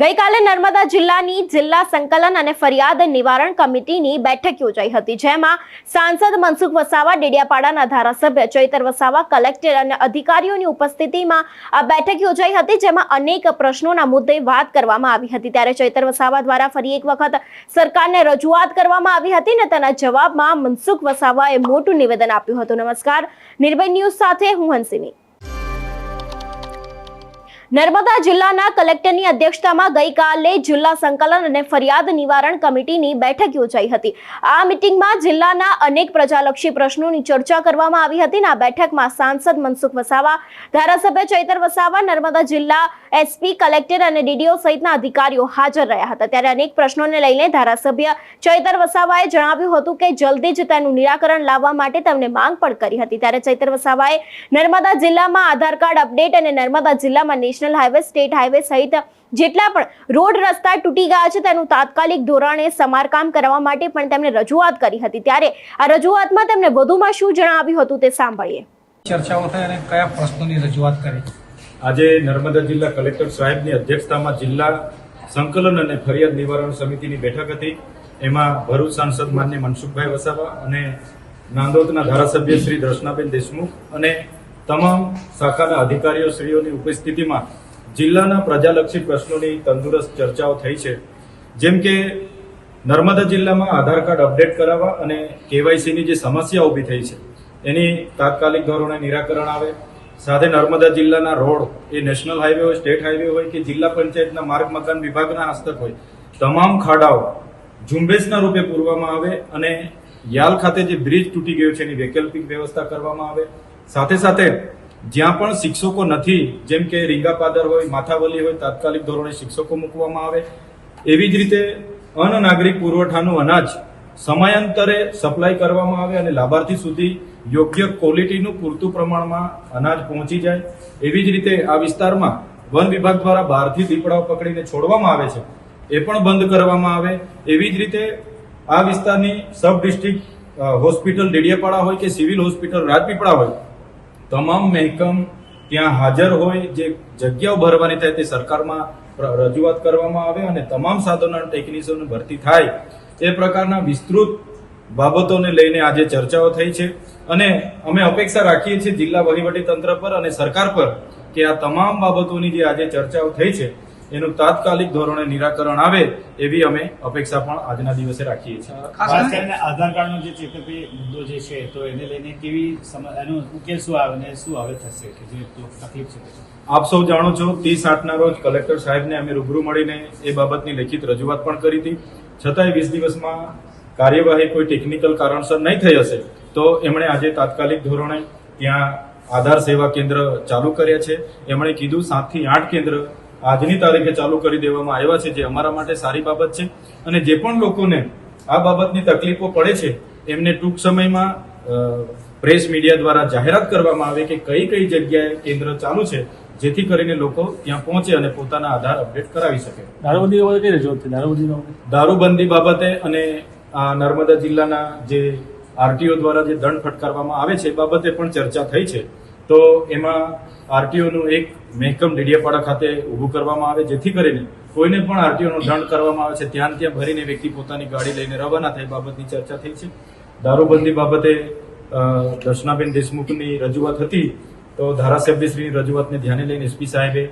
ગઈકાલે નર્મદા જિલ્લાની જિલ્લા સંકલન અને ફરિયાદ નિવારણ કમિટીની બેઠક યોજાઈ હતી, જેમાં સાંસદ મનસુખ વસાવા, ડેડિયાપાડાના ધારાસભ્ય ચૈતર વસાવા, કલેક્ટર અને અધિકારીઓની ઉપસ્થિતિમાં આ બેઠક યોજાઈ હતી, જેમાં અનેક પ્રશ્નોના મુદ્દે વાત કરવામાં આવી હતી. ત્યારે ચૈતર વસાવા દ્વારા ફરી એક વખત સરકારને રજૂઆત કરવામાં આવી હતી અને તેના જવાબમાં મનસુખ વસાવાએ મોટું નિવેદન આપ્યું હતું. નમસ્કાર, નિર્ભય ન્યૂઝ સાથે હું હંસિની. નર્મદા જિલ્લાના કલેક્ટરની અધ્યક્ષતામાં ગઈકાલે જિલ્લા સંકલન અને ફરિયાદ નિવારણ કમિટીની બેઠક યોજાઈ હતી. આ મિટિંગમાં જિલ્લાના અનેક પ્રજાલક્ષી પ્રશ્નોની ચર્ચા કરવામાં આવી હતી આ બેઠકમાં સાંસદ મનસુખ વસાવા, ધારાસભ્ય ચૈતર વસાવા, નર્મદા જિલ્લા એસપી કલેક્ટર અને ડીડીઓ સહિતના અધિકારીઓ હાજર રહ્યા હતા. ત્યારે અનેક પ્રશ્નોને લઈને ધારાસભ્ય ચૈતર વસાવાએ જણાવ્યું હતું કે જલ્દી જ તેનું નિરાકરણ લાવવા માટે તેમને માંગ પણ કરી હતી. ત્યારે ચૈતર વસાવાએ નર્મદા જિલ્લામાં આધાર કાર્ડ અપડેટ અને નર્મદા જિલ્લામાં નેશનલ હાઈવે સ્ટેટ હાઈવે સહિત જેટલા પણ રોડ રસ્તા તૂટી ગયા છે તેનું તાત્કાલિક ધોરણે સમારકામ કરવા માટે પણ તેમણે રજૂઆત કરી હતી. ત્યારે આ રજૂઆતમાં તેમણે વધુમાં શું જણાવ્યું હતું તે સાંભળીએ. ચર્ચાઓ થઈ અને કયા પ્રશ્નોની રજૂઆત કરી? આજે નર્મદા જિલ્લા કલેક્ટર સાહેબની અધ્યક્ષતામાં જિલ્લા સંકલન અને ફરિયાદ નિવારણ સમિતિની બેઠક હતી. એમાં ભરૂચ સાંસદ માન્ય મનસુખભાઈ વસાવા અને નાંદોદના ધારાસભ્ય શ્રી દર્શનાબેન દેશમુખ અને તમામ શાખાના અધિકારીઓ શ્રીઓની ઉપસ્થિતિમાં જિલ્લાના પ્રજાલક્ષી પ્રશ્નોની તંદુરસ્ત ચર્ચાઓ થઈ છે. જેમ કે, નર્મદા જિલ્લામાં આધાર કાર્ડ અપડેટ કરાવવા અને કેવાયસીની જે સમસ્યા ઊભી થઈ છે, એની તાત્કાલિક ધોરણે નિરાકરણ આવે. સાથે નર્મદા જિલ્લાના રોડ, એ નેશનલ હાઈવે હોય, સ્ટેટ હાઈવે હોય કે જિલ્લા પંચાયતના માર્ગ મકાન વિભાગના હસ્તક હોય, તમામ ખાડાઓ ઝુંબેશના રૂપે પૂરવામાં આવે અને યાલ ખાતે જે બ્રિજ તૂટી ગયો છે એની વૈકલ્પિક વ્યવસ્થા કરવામાં આવે. સાથે સાથે જ્યાં પણ શિક્ષકો નથી, જેમ કે રીંગાપાદર હોય, માથાવલી હોય, તાત્કાલિક ધોરણે શિક્ષકો મૂકવામાં આવે, એવી જ રીતે અન્ન નાગરિક પુરવઠાનું અનાજ સમયાંતરે સપ્લાય કરવામાં આવે અને લાભાર્થી સુધી યોગ્ય ક્વોલિટીનું પૂરતું પ્રમાણમાં અનાજ પહોંચી જાય, એવી જ રીતે આ વિસ્તારમાં વન વિભાગ દ્વારા બહારથી દીપડાઓ પકડીને છોડવામાં આવે છે, એ પણ બંધ કરવામાં આવે, એવી જ રીતે આ વિસ્તારની સબ ડિસ્ટ્રિક્ટ હોસ્પિટલ, ડેડિયાપાડા હોય કે સિવિલ હોસ્પિટલ, રાજપીપળા હોય તમામ મહેકમ ત્યાં હાજર હોય, જે જગ્યાઓ ભરવાની થાય તે સરકારમાં રજૂઆત કરવામાં આવે અને તમામ સાધનો અને ટેકનિશિયનની ભરતી થાય, એ પ્રકારના વિસ્તૃત બાબતોને લઈને આજે ચર્ચાઓ થઈ છે. અને અમે અપેક્ષા રાખીએ છીએ જિલ્લા વહીવટી તંત્ર પર અને સરકાર પર કે આ તમામ બાબતોની જે આજે ચર્ચાઓ થઈ છે એનું તાત્કાલિક ધોરણે નિરાકરણ આવે એવી અમે અપેક્ષા પણ આજના દિવસે રાખીએ છીએ. ખાસ કરીને કરીને આધાર કાર્ડનો જે ચેતવણી મુદ્દો જે છે તો એને લઈને કેવી એનો ઉકેલ શું આવે ને શું હવે થશે કે જે તકલીફ છે આપ સૌ જાણો છો ત્રીસ આઠના રોજ કલેક્ટર સાહેબને અમે રૂબરૂ મળીને એ બાબતની લેખિત રજૂઆત પણ કરી હતી. છતાંય વીસ દિવસમાં કાર્યવાહી કોઈ ટેકનિકલ કારણસર નહીં થઈ હશે તો એમણે આજે તાત્કાલિક ધોરણે ત્યાં આધાર સેવા કેન્દ્ર ચાલુ કર્યા છે. એમણે કીધું સાતથી આઠ કેન્દ્ર આજની તારીખે ચાલુ કરી દેવામાં આવ્યા છે જે અમારા માટે સારી બાબત છે. અને જે પણ લોકોને આ બાબતની તકલીફો પડે છે એમને ટૂંક સમયમાં પ્રેસ મીડિયા દ્વારા જાહેરાત કરવામાં આવે કે કઈ કઈ જગ્યાએ કેન્દ્ર ચાલુ છે જેથી કરીને લોકો ત્યાં પહોંચે અને પોતાના આધાર અપડેટ કરાવી શકે. દારૂબંધી બાબતે કઈ રજૂઆત દારૂબંધી દારૂબંધી બાબતે અને આ નર્મદા જિલ્લાના જે આરટીઓ દ્વારા જે દંડ ફટકારવામાં આવે છે એ બાબતે પણ ચર્ચા થઈ છે. તો એમાં આરટીઓનું એક મહેકમ ડેડિયાપાડા ખાતે ઊભું કરવામાં આવે, જેથી કરીને કોઈને પણ આરટીઓનો દંડ કરવામાં આવે છે. ત્યાં ત્યાં ભરીને વ્યક્તિ પોતાની ગાડી લઈને રવાના થાય બાબતની ચર્ચા થઈ છે. દારૂબંધી બાબતે દર્શનાબેન દેશમુખની રજૂઆત હતી. તો ધારાસભ્યશ્રીની રજૂઆતને ધ્યાને લઈને એસપી સાહેબે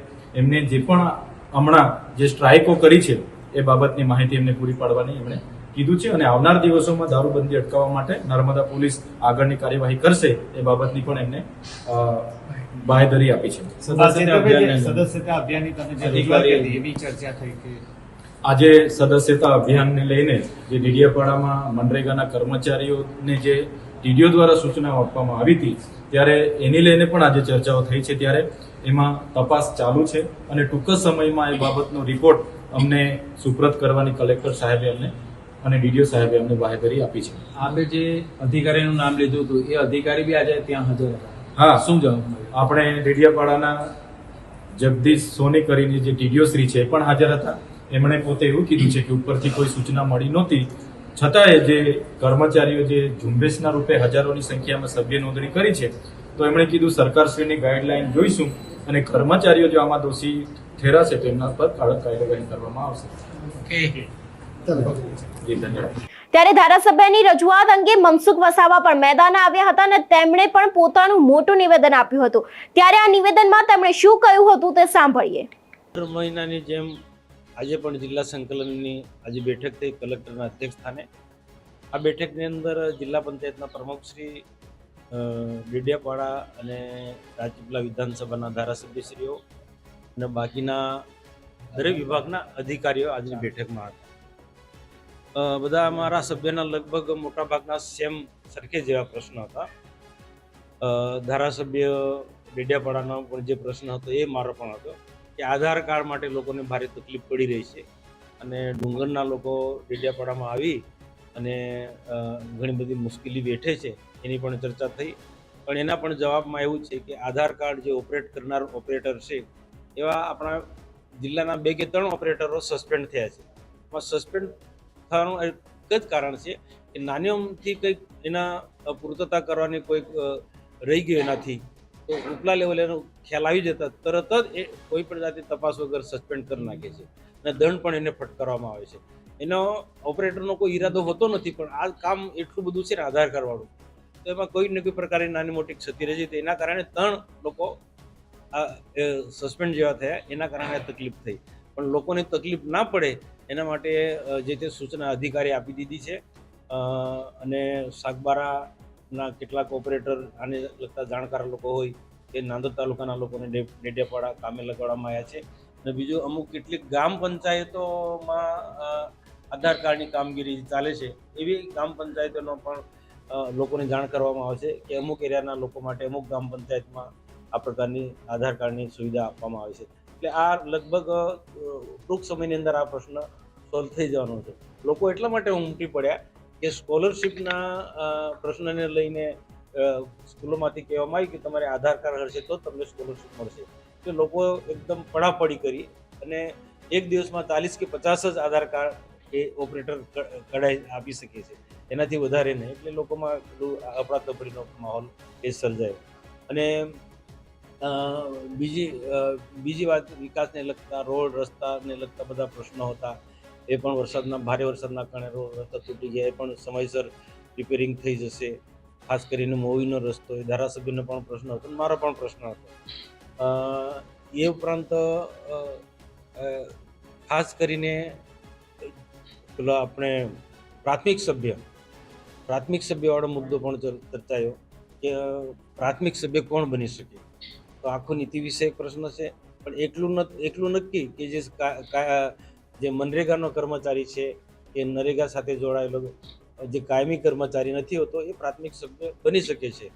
એમને જે પણ હમણાં જે સ્ટ્રાઇકો કરી છે, એ બાબતની માહિતી એમને પૂરી પાડવાની એમણે કીધું છે અને આવનાર દિવસોમાં દારૂબંધી અટકાવવા માટે નર્મદા પોલીસ આગળની કાર્યવાહી કરશે એ બાબતની પણ એમને બાહેધરી આપી છે. આ સદસ્યતા અભિયાનની તમે જે એવી ચર્ચા થઈ કે આજે સદસ્યતા અભિયાનને લઈને જે ડીડીયાપાડામાં મનરેગાના કર્મચારીઓને જે ટીડીઓ દ્વારા સૂચનાઓ આપવામાં આવી હતી ત્યારે એની લઈને પણ આજે ચર્ચાઓ થઈ છે ત્યારે એમાં તપાસ ચાલુ છે અને ટૂંક જ સમયમાં એ બાબતનો રિપોર્ટ અમને સુપ્રત કરવાની કલેક્ટર સાહેબે અમને અને ડીડીઓ સાહેબે અમને બાહેધરી આપી છે. આપે જે અધિકારીનું નામ લીધું હતું એ અધિકારી બી આજે ત્યાં હાજર હતા. હા. શું જવાબ આપણે ડેડિયાપાડાના જગદીશ સોની કરીને જે ડીડીઓ શ્રી છે એ પણ હાજર હતા. એમણે પોતે એવું કીધું છે કે ઉપરથી કોઈ સૂચના મળી નહોતી. છતાંય જે કર્મચારીઓ જે ઝુંબેશના રૂપે હજારોની સંખ્યામાં સભ્ય નોંધણી કરી છે તો એમણે કીધું સરકારશ્રીની ગાઈડલાઈન જોઈશું અને કર્મચારીઓ જો આમાં દોષી ઠેરાશે તો એમના પર કડક કાર્યવાહી કરવામાં આવશે. ઓકે. ત્યારે ધારાસભ્યની રજૂઆત અંગે મનસુખ વસાવા પણ મેદાન આવ્યા હતા અને તેમણે પણ પોતાનું મોટું નિવેદન આપ્યું હતું. ત્યારે આ નિવેદનમાં તેમણે શું કહ્યું હતું તે સાંભળીએ. દર મહિનાની જેમ આજે પણ જિલ્લા સંકલનની આજે બેઠક થઈ કલેક્ટરના અધ્યક્ષ સ્થાને. આ બેઠકની અંદર જિલ્લા પંચાયતના પ્રમુખ શ્રી ડેડિયાપાડા અને રાજપીપલા વિધાનસભાના ધારાસભ્યશ્રીઓ અને બાકીના દરેક વિભાગના અધિકારીઓ આજની બેઠકમાં હતા. બધા અમારા સભ્યના લગભગ મોટાભાગના સેમ સરખે જેવા પ્રશ્નો હતા. ધારાસભ્ય ડેડિયાપાડાનો પણ જે પ્રશ્ન હતો એ મારો પણ હતો કે આધાર કાર્ડ માટે લોકોને ભારે તકલીફ પડી રહી છે. અને ડુંગરના લોકો ડેડિયાપાડામાં આવી અને ઘણી બધી મુશ્કેલી વેઠે છે. એની પણ ચર્ચા થઈ. પણ એના પણ જવાબમાં એવું છે કે આધાર કાર્ડ જે ઓપરેટ કરનાર ઓપરેટર છે, એવા આપણા જિલ્લાના બે કે ત્રણ ઓપરેટરો સસ્પેન્ડ થયા છે. સસ્પેન્ડ થવાનું એક જ કારણ છે કે નાની અમથી કંઈક એના પૂર્તતા કરવાની કોઈક રહી ગયું એનાથી. તો ઉપલા લેવલે એનો ખ્યાલ આવી જતા તરત જ એ કોઈ પણ જાતની તપાસ વગર સસ્પેન્ડ કરી નાખે છે અને દંડ પણ એને ફટકારવામાં આવે છે. એનો ઓપરેટરનો કોઈ ઈરાદો હોતો નથી પણ આ કામ એટલું બધું છે ને આધાર કાર્ડવાળું તો એમાં કોઈ ને કોઈ પ્રકારની નાની મોટી ક્ષતિ રહે છે તો એના કારણે ત્રણ લોકો આ સસ્પેન્ડ જેવા થયા. એના કારણે તકલીફ થઈ. પણ લોકોને તકલીફ ના પડે એના માટે જે તે સૂચના અધિકારી આપી દીધી છે. અને સાગબારાના કેટલાક ઓપરેટર આને લગતા જાણકાર લોકો હોય તે નાંદોદ તાલુકાના લોકોને ડેડિયાપાડા કામે લગાડવામાં આવ્યા છે. અને બીજું અમુક કેટલીક ગ્રામ પંચાયતોમાં આધાર કાર્ડની કામગીરી ચાલે છે, એવી ગ્રામ પંચાયતોનો પણ લોકોને જાણ કરવામાં આવશે કે અમુક એરિયાના લોકો માટે અમુક ગ્રામ પંચાયતમાં આ પ્રકારની આધાર કાર્ડની સુવિધા આપવામાં આવે છે. એટલે આ લગભગ ટૂંક સમયની અંદર આ પ્રશ્ન સોલ્વ થઈ જવાનો છે. લોકો એટલા માટે ઉમટી પડ્યા કે સ્કોલરશિપના પ્રશ્નને લઈને સ્કૂલોમાંથી કહેવામાં આવ્યું કે તમારે આધાર કાર્ડ હશે તો તમને સ્કોલરશિપ મળશે. કે લોકો એકદમ પડાપડી કરી અને એક દિવસમાં ચાલીસ કે પચાસ જ આધાર કાર્ડ એ ઓપરેટર કઢાઈ આપી શકે છે. એનાથી વધારે નહીં. એટલે લોકોમાં પેલું અફડાતફડીનો માહોલ એ સર્જાયો. અને બીજી બીજી વાત વિકાસને લગતા, રોડ, રસ્તાને લગતા બધા પ્રશ્નો હતા. એ પણ વરસાદના, ભારે વરસાદના કારણે રોડ, રસ્તા તૂટી ગયા. એ પણ સમયસર રિપેરિંગ થઈ જશે. ખાસ કરીને મોવીનો રસ્તો, એ ધારાસભ્યનો પણ પ્રશ્ન હતો મારો પણ પ્રશ્ન હતો. એ ઉપરાંત ખાસ કરીને, પેલો આપણે પ્રાથમિક સભ્ય, પ્રાથમિક સભ્યવાળો મુદ્દો પણ ચર્ચાયો કે પ્રાથમિક સભ્ય કોણ બની શકે? તો આખો નીતિ વિષયક પ્રશ્ન છે. પણ એટલું એટલું નક્કી કે જે જે મનરેગાનો કર્મચારી છે એ નરેગા સાથે જોડાયેલો જે કાયમી કર્મચારી નથી હોતો એ પ્રાથમિક સભ્ય બની શકે છે.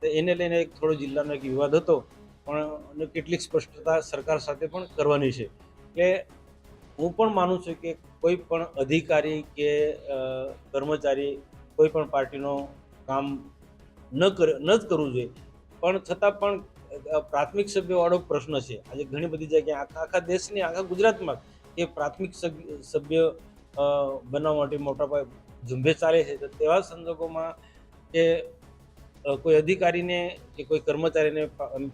તો એને લઈને એક થોડો જિલ્લાનો એક વિવાદ હતો પણ કેટલીક સ્પષ્ટતા સરકાર સાથે પણ કરવાની છે. કે હું પણ માનું છું કે કોઈ પણ અધિકારી કે કર્મચારી કોઈ પણ પાર્ટીનો કામ ન કર, ન જ કરવું જોઈએ. પણ છતાં પણ પ્રાથમિક સભ્યવાળો પ્રશ્ન છે. આજે ઘણી બધી જગ્યાએ આખા આખા દેશની, આખા ગુજરાતમાં એ પ્રાથમિક સભ્ય બનાવવા માટે મોટા પાયે ઝુંબેશ ચાલે છે. તો તેવા સંજોગોમાં કે કોઈ અધિકારીને કે કોઈ કર્મચારીને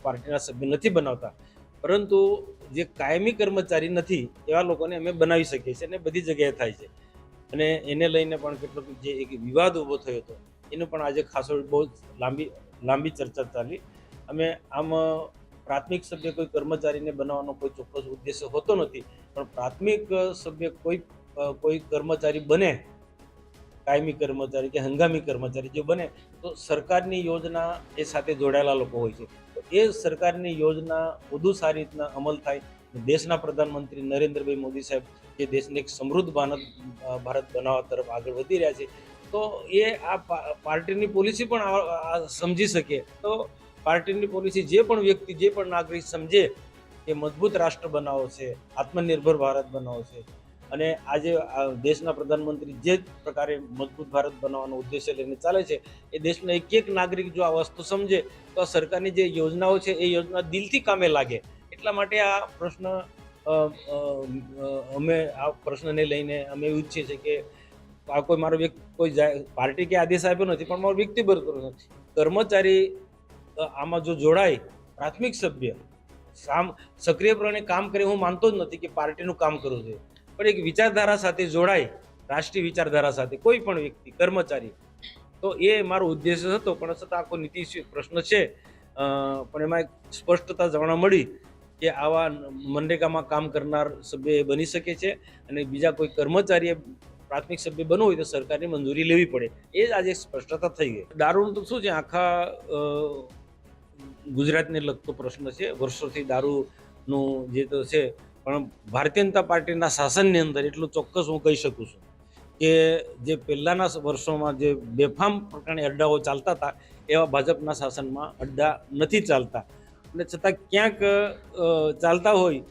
પાર્ટીના સભ્ય નથી બનાવતા. પરંતુ જે કાયમી કર્મચારી નથી, એવા લોકોને અમે બનાવી શકીએ છીએ અને બધી જગ્યાએ થાય છે. અને એને લઈને પણ કેટલોક જે એક વિવાદ ઊભો થયો હતો, એનો પણ આજે ખાસો બહુ લાંબી લાંબી ચર્ચા ચાલી. અમે આમ પ્રાથમિક સભ્ય કોઈ કર્મચારીને બનાવવાનો કોઈ ચોક્કસ ઉદ્દેશ્ય હોતો નથી, પણ પ્રાથમિક સભ્ય કોઈ કોઈ કર્મચારી બને, કાયમી કર્મચારી કે હંગામી કર્મચારી જો બને, તો સરકારની યોજના એ સાથે જોડાયેલા લોકો હોય છે. તો એ સરકારની યોજના વધુ સારી રીતના અમલ થાય દેશના પ્રધાનમંત્રી નરેન્દ્રભાઈ મોદી સાહેબ જે દેશને એક સમૃદ્ધ ભારત ભારત બનાવવા તરફ આગળ વધી રહ્યા છે, તો એ આ પાર્ટીની પોલિસી પણ સમજી શકે. તો પાર્ટીની પોલિસી જે પણ વ્યક્તિ, જે પણ નાગરિક સમજે કે મજબૂત રાષ્ટ્ર બનાવો છે, આત્મનિર્ભર ભારત બનાવો છે. અને આજે દેશના પ્રધાનમંત્રી જે પ્રકારે મજબૂત ભારત બનાવવાનો ઉદ્દેશ્ય લઈને ચાલે છે, એ દેશના એક એક નાગરિક જો આ વસ્તુ સમજે, તો આ સરકારની જે યોજનાઓ છે, એ યોજના દિલથી કામે લાગે. એટલા માટે આ પ્રશ્ન અમે આ પ્રશ્નને લઈને અમે એવું ઈચ્છીએ છીએ કે આ કોઈ મારો વ્યક્તિ કોઈ પાર્ટી કે આદેશ આપ્યો નથી, પણ મારો વ્યક્તિગત કર્મચારી આમાં જો જોડાય પ્રાથમિક સભ્ય, સામ, સક્રિયપણે કામ કરે હું માનતો જ નથી કે પાર્ટીનું કામ કરવું જોઈએ. પણ એક વિચારધારા સાથે જોડાય, રાષ્ટ્રીય વિચારધારા સાથે, કોઈ પણ વ્યક્તિ, કર્મચારી, તો એ મારો ઉદ્દેશ્ય હતો, પણ છતાં આખો નીતિ પ્રશ્ન છે. પણ એમાં એક સ્પષ્ટતા જાણવા મળી કે આવા મનરેગામાં કામ કરનાર સભ્ય એ બની શકે છે અને બીજા કોઈ કર્મચારીએ પ્રાથમિક સભ્ય બનવું હોય તો સરકારની મંજૂરી લેવી પડે. એ જ આજે સ્પષ્ટતા થઈ ગઈ. દારૂનું તો શું છે, આખા ગુજરાતને લગતો પ્રશ્ન છે. વર્ષોથી દારૂનું જે તો છે, પણ ભારતીય જનતા પાર્ટીના શાસનની અંદર એટલું ચોક્કસ હું કહી શકું છું કે જે પહેલાંના વર્ષોમાં જે બેફામ પ્રકારની અડ્ડાઓ ચાલતા હતા, એવા ભાજપના શાસનમાં અડ્ડા નથી ચાલતા. અને છતાં ક્યાંક ચાલતા હોય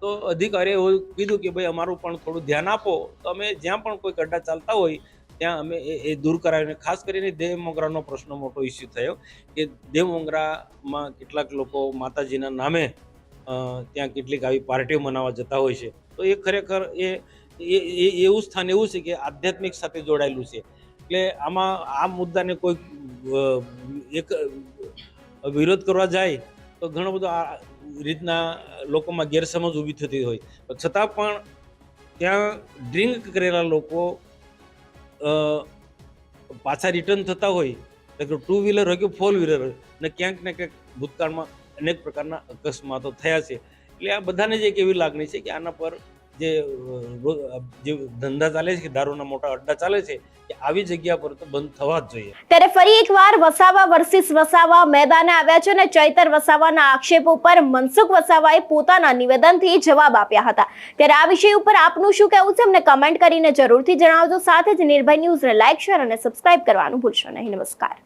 તો અધિકારીએ કીધું કે, ભાઈ, અમારું પણ થોડું ધ્યાન આપો. તો અમે જ્યાં પણ કોઈ અડ્ડા ચાલતા હોય ત્યાં અમે એ દૂર કરાવીને, ખાસ કરીને દેવ મોગરાનો પ્રશ્ન મોટો ઇસ્યુ થયો કે દેવ મોગરામાં કેટલાક લોકો માતાજીના નામે ત્યાં કેટલીક આવી પાર્ટીઓ મનાવવા જતા હોય છે. તો એ ખરેખર એ એવું સ્થાન એવું છે કે આધ્યાત્મિક સાથે જોડાયેલું છે. એટલે આમાં આ મુદ્દાને કોઈ એક, વિરોધ કરવા જાય તો ઘણો બધો આ રીતના લોકોમાં ગેરસમજ ઊભી થતી હોય. છતાં પણ ત્યાં ડ્રિંક કરેલા લોકો પાછા રિટર્ન થતા હોય, તો ટુ વ્હીલર હોય કે ફોર વ્હીલર હોય, ને ક્યાંક ને ક્યાંક ભૂતકાળમાં અનેક પ્રકારના અકસ્માતો થયા છે. એટલે આ બધાને જ એક એવી લાગણી છે કે આના પર જે જે ધંધા ચાલે છે કે દારૂના મોટા અડ્ડા ચાલે છે કે આવી જગ્યા પર તો બંધ થવા જ જોઈએ. ત્યારે ફરી એકવાર વસાવા વર્સિસ વસાવા મેદાને આવ્યા છે અને ચૈતર વસાવાના આક્ષેપ ઉપર મનસુખ વસાવાએ પોતાના નિવેદનથી જવાબ આપ્યા હતા. ત્યારે આ વિષય ઉપર આપનું શું કહેવું છે અમને કમેન્ટ કરીને જરૂરથી જણાવજો. સાથે જ નિર્ભય ન્યૂઝને લાઇક શેર અને સબસ્ક્રાઇબ કરવાનું ભૂલશો નહીં. નમસ્કાર.